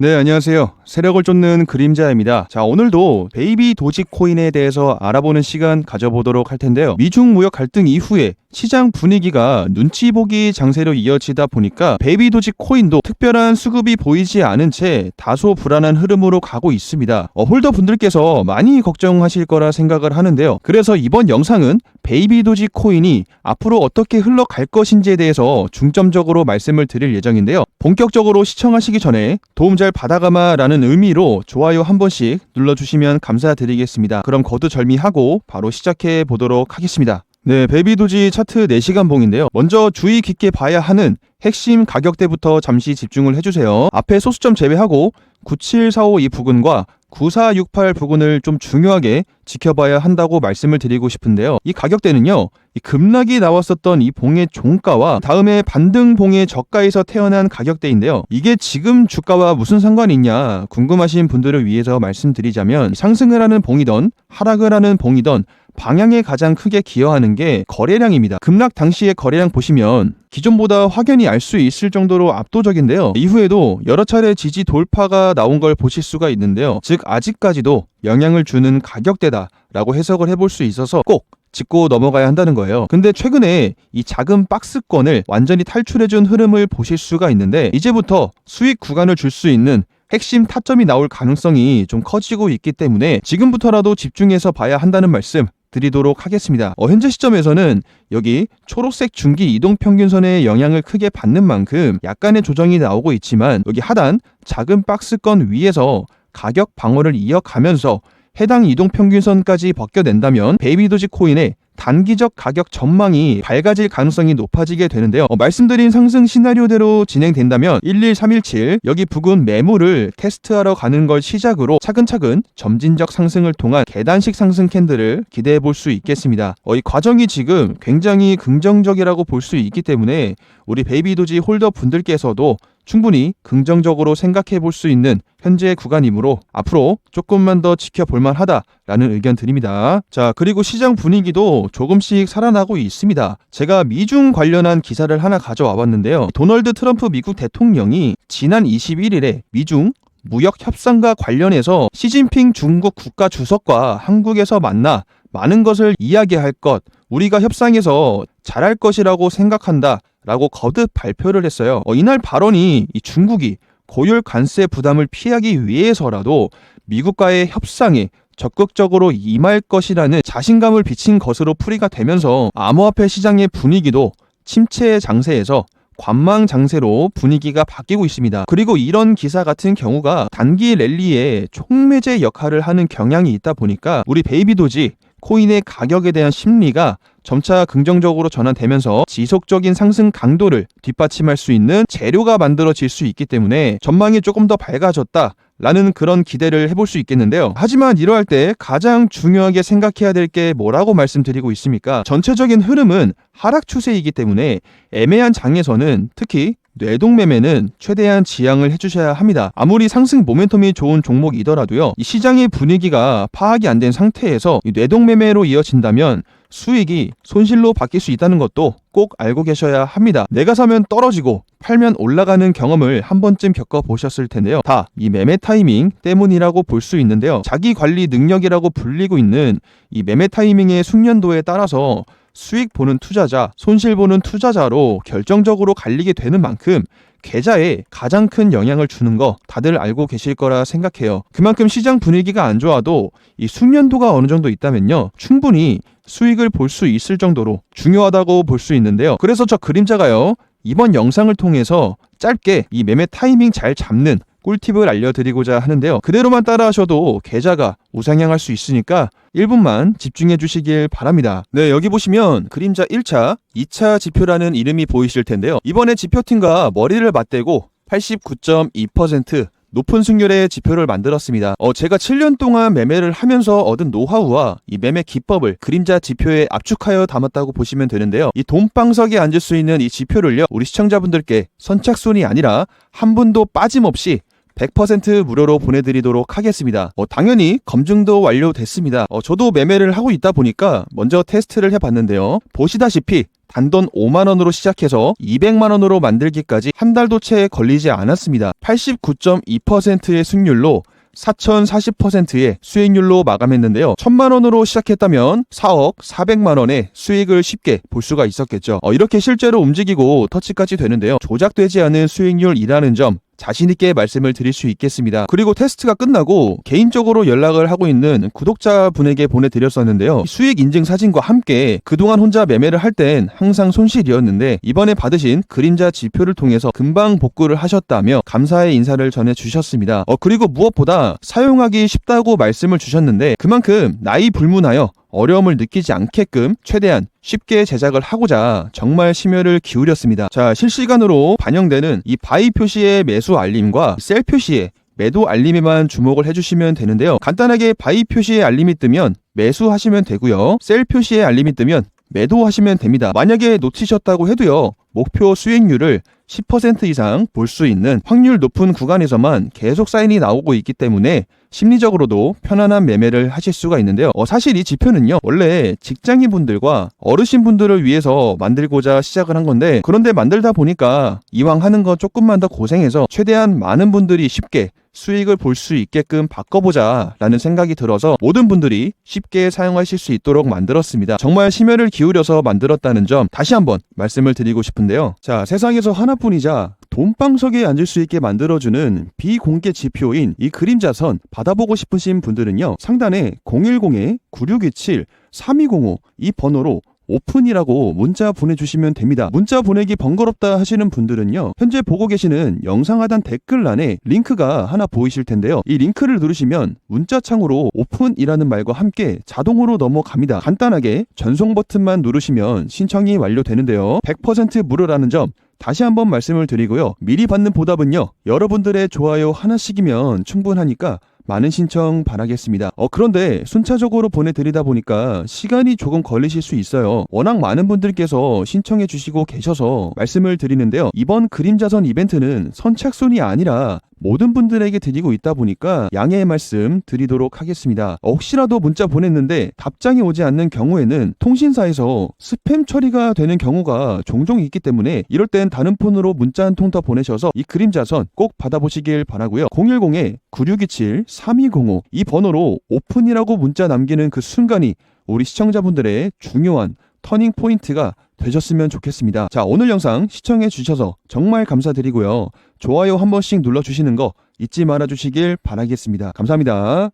네, 안녕하세요. 세력을 쫓는 그림자입니다. 자, 오늘도 베이비 도지 코인에 대해서 알아보는 시간 가져보도록 할 텐데요. 미중 무역 갈등 이후에 시장 분위기가 눈치 보기 장세로 이어지다 보니까 베이비 도지 코인도 특별한 수급이 보이지 않은 채 다소 불안한 흐름으로 가고 있습니다. 어, 홀더 분들께서 많이 걱정하실 거라 생각을 하는데요. 그래서 이번 영상은 베이비 도지 코인이 앞으로 어떻게 흘러갈 것인지에 대해서 중점적으로 말씀을 드릴 예정인데요. 본격적으로 시청하시기 전에 도움 잘 받아가마라는 의미로 좋아요 한 번씩 눌러주시면 감사드리겠습니다. 그럼 거두절미하고 바로 시작해 보도록 하겠습니다. 네, 베비도지 차트 4시간 봉인데요. 먼저 주의 깊게 봐야 하는 핵심 가격대부터 잠시 집중을 해주세요. 앞에 소수점 제외하고 97452 부근과 9468 부근을 좀 중요하게 지켜봐야 한다고 말씀을 드리고 싶은데요. 이 가격대는요, 이 급락이 나왔었던 이 봉의 종가와 다음에 반등 봉의 저가에서 태어난 가격대인데요. 이게 지금 주가와 무슨 상관이 있냐 궁금하신 분들을 위해서 말씀드리자면 상승을 하는 봉이던 하락을 하는 봉이던 방향에 가장 크게 기여하는 게 거래량입니다. 급락 당시의 거래량 보시면 기존보다 확연히 알 수 있을 정도로 압도적인데요. 이후에도 여러 차례 지지 돌파가 나온 걸 보실 수가 있는데요. 즉 아직까지도 영향을 주는 가격대다라고 해석을 해볼 수 있어서 꼭 짚고 넘어가야 한다는 거예요. 근데 최근에 이 작은 박스권을 완전히 탈출해준 흐름을 보실 수가 있는데 이제부터 수익 구간을 줄 수 있는 핵심 타점이 나올 가능성이 좀 커지고 있기 때문에 지금부터라도 집중해서 봐야 한다는 말씀 드리도록 하겠습니다. 어, 현재 시점에서는 여기 초록색 중기 이동 평균선의 영향을 크게 받는 만큼 약간의 조정이 나오고 있지만 여기 하단 작은 박스권 위에서 가격 방어를 이어가면서 해당 이동 평균선까지 벗겨낸다면 베이비 도지 코인의 단기적 가격 전망이 밝아질 가능성이 높아지게 되는데요. 어, 말씀드린 상승 시나리오대로 진행된다면 11317 여기 부근 매물을 테스트하러 가는 걸 시작으로 차근차근 점진적 상승을 통한 계단식 상승 캔들을 기대해 볼 수 있겠습니다. 어, 이 과정이 지금 굉장히 긍정적이라고 볼 수 있기 때문에 우리 베이비도지 홀더 분들께서도 충분히 긍정적으로 생각해 볼 수 있는 현재 구간이므로 앞으로 조금만 더 지켜볼 만하다라는 의견 드립니다. 자, 그리고 시장 분위기도 조금씩 살아나고 있습니다. 제가 미중 관련한 기사를 하나 가져와 봤는데요. 도널드 트럼프 미국 대통령이 지난 21일에 미중 무역 협상과 관련해서 시진핑 중국 국가 주석과 한국에서 만나 많은 것을 이야기할 것, 우리가 협상에서 잘할 것이라고 생각한다. 라고 거듭 발표를 했어요. 어, 이날 발언이 이 중국이 고율 관세 부담을 피하기 위해서라도 미국과의 협상에 적극적으로 임할 것이라는 자신감을 비친 것으로 풀이가 되면서 암호화폐 시장의 분위기도 침체 장세에서 관망 장세로 분위기가 바뀌고 있습니다. 그리고 이런 기사 같은 경우가 단기 랠리에 촉매제 역할을 하는 경향이 있다 보니까 우리 베이비도지 코인의 가격에 대한 심리가 점차 긍정적으로 전환되면서 지속적인 상승 강도를 뒷받침할 수 있는 재료가 만들어질 수 있기 때문에 전망이 조금 더 밝아졌다. 라는 그런 기대를 해볼 수 있겠는데요. 하지만 이러할 때 가장 중요하게 생각해야 될 게 뭐라고 말씀드리고 있습니까? 전체적인 흐름은 하락 추세이기 때문에 애매한 장에서는 특히 뇌동매매는 최대한 지양을 해주셔야 합니다. 아무리 상승 모멘텀이 좋은 종목이더라도요. 이 시장의 분위기가 파악이 안 된 상태에서 뇌동매매로 이어진다면 수익이 손실로 바뀔 수 있다는 것도 꼭 알고 계셔야 합니다. 내가 사면 떨어지고 팔면 올라가는 경험을 한 번쯤 겪어보셨을 텐데요. 다 이 매매 타이밍 때문이라고 볼 수 있는데요. 자기 관리 능력이라고 불리고 있는 이 매매 타이밍의 숙련도에 따라서 수익 보는 투자자, 손실 보는 투자자로 결정적으로 갈리게 되는 만큼 계좌에 가장 큰 영향을 주는 거 다들 알고 계실 거라 생각해요. 그만큼 시장 분위기가 안 좋아도 이 숙련도가 어느 정도 있다면요. 충분히 수익을 볼 수 있을 정도로 중요하다고 볼 수 있는데요. 그래서 저 그림자가요. 이번 영상을 통해서 짧게 이 매매 타이밍 잘 잡는 꿀팁을 알려드리고자 하는데요. 그대로만 따라하셔도 계좌가 우상향할 수 있으니까 1분만 집중해 주시길 바랍니다. 네, 여기 보시면 그림자 1차, 2차 지표라는 이름이 보이실 텐데요. 이번에 지표팀과 머리를 맞대고 89.2% 높은 승률의 지표를 만들었습니다. 어, 제가 7년 동안 매매를 하면서 얻은 노하우와 이 매매 기법을 그림자 지표에 압축하여 담았다고 보시면 되는데요. 이 돈방석에 앉을 수 있는 이 지표를요, 우리 시청자분들께 선착순이 아니라 한 분도 빠짐없이 100% 무료로 보내드리도록 하겠습니다. 어, 당연히 검증도 완료됐습니다. 어, 저도 매매를 하고 있다 보니까 먼저 테스트를 해봤는데요. 보시다시피 단돈 5만 원으로 시작해서 200만 원으로 만들기까지 한 달도 채 걸리지 않았습니다. 89.2%의 승률로 4,040%의 수익률로 마감했는데요. 1천만 원으로 시작했다면 4억 400만 원의 수익을 쉽게 볼 수가 있었겠죠. 어, 이렇게 실제로 움직이고 터치까지 되는데요. 조작되지 않은 수익률이라는 점 자신있게 말씀을 드릴 수 있겠습니다. 그리고 테스트가 끝나고 개인적으로 연락을 하고 있는 구독자분에게 보내드렸었는데요. 수익 인증 사진과 함께 그동안 혼자 매매를 할 땐 항상 손실이었는데 이번에 받으신 그림자 지표를 통해서 금방 복구를 하셨다며 감사의 인사를 전해주셨습니다. 어, 그리고 무엇보다 사용하기 쉽다고 말씀을 주셨는데 그만큼 나이 불문하여 어려움을 느끼지 않게끔 최대한 쉽게 제작을 하고자 정말 심혈을 기울였습니다. 자, 실시간으로 반영되는 이 바이 표시의 매수 알림과 셀 표시의 매도 알림에만 주목을 해주시면 되는데요. 간단하게 바이 표시의 알림이 뜨면 매수하시면 되고요. 셀 표시의 알림이 뜨면 매도하시면 됩니다. 만약에 놓치셨다고 해도요. 목표 수익률을 10% 이상 볼 수 있는 확률 높은 구간에서만 계속 사인이 나오고 있기 때문에 심리적으로도 편안한 매매를 하실 수가 있는데요. 어, 사실 이 지표는요, 원래 직장인 분들과 어르신 분들을 위해서 만들고자 시작을 한 건데, 그런데 만들다 보니까 이왕 하는 거 조금만 더 고생해서 최대한 많은 분들이 쉽게 수익을 볼 수 있게끔 바꿔보자 라는 생각이 들어서 모든 분들이 쉽게 사용하실 수 있도록 만들었습니다. 정말 심혈을 기울여서 만들었다는 점 다시 한번 말씀을 드리고 싶은데요. 자, 세상에서 하나뿐이자 돈방석에 앉을 수 있게 만들어주는 비공개 지표인 이 그림자선 받아보고 싶으신 분들은요. 상단에 010-9627-3205 이 번호로 오픈이라고 문자 보내주시면 됩니다. 문자 보내기 번거롭다 하시는 분들은요. 현재 보고 계시는 영상 하단 댓글란에 링크가 하나 보이실 텐데요. 이 링크를 누르시면 문자창으로 오픈이라는 말과 함께 자동으로 넘어갑니다. 간단하게 전송 버튼만 누르시면 신청이 완료되는데요. 100% 무료라는 점 다시 한번 말씀을 드리고요. 미리 받는 보답은요. 여러분들의 좋아요 하나씩이면 충분하니까 많은 신청 바라겠습니다. 어, 그런데 순차적으로 보내드리다 보니까 시간이 조금 걸리실 수 있어요. 워낙 많은 분들께서 신청해 주시고 계셔서 말씀을 드리는데요. 이번 그림자선 이벤트는 선착순이 아니라 모든 분들에게 드리고 있다 보니까 양해의 말씀 드리도록 하겠습니다. 어, 혹시라도 문자 보냈는데 답장이 오지 않는 경우에는 통신사에서 스팸 처리가 되는 경우가 종종 있기 때문에 이럴 땐 다른 폰으로 문자 한 통 더 보내셔서 이 그림자선 꼭 받아보시길 바라고요. 010-9627-3205 이 번호로 오픈이라고 문자 남기는 그 순간이 우리 시청자분들의 중요한 터닝 포인트가 되셨으면 좋겠습니다. 자, 오늘 영상 시청해 주셔서 정말 감사드리고요. 좋아요 한 번씩 눌러 주시는 거 잊지 말아 주시길 바라겠습니다. 감사합니다.